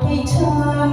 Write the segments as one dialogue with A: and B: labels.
A: ให้ฉัน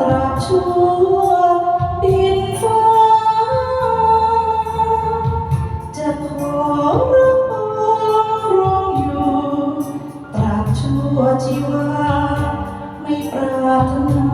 A: ตราบชั่วดินฟ้จะขอรับปองรองอยู่ ตราบชั่วชีวาไม่ปรารถนา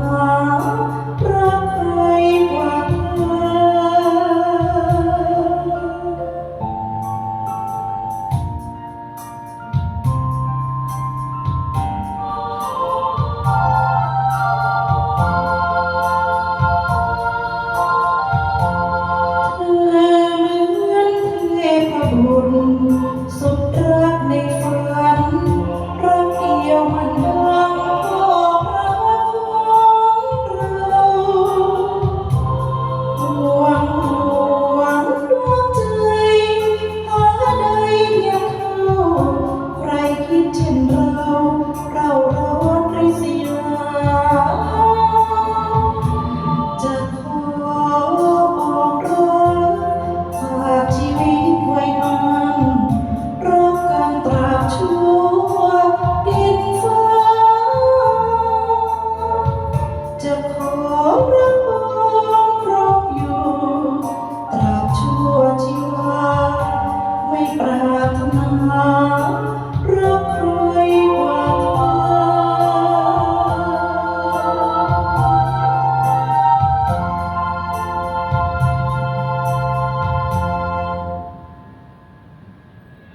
A: สุดรัก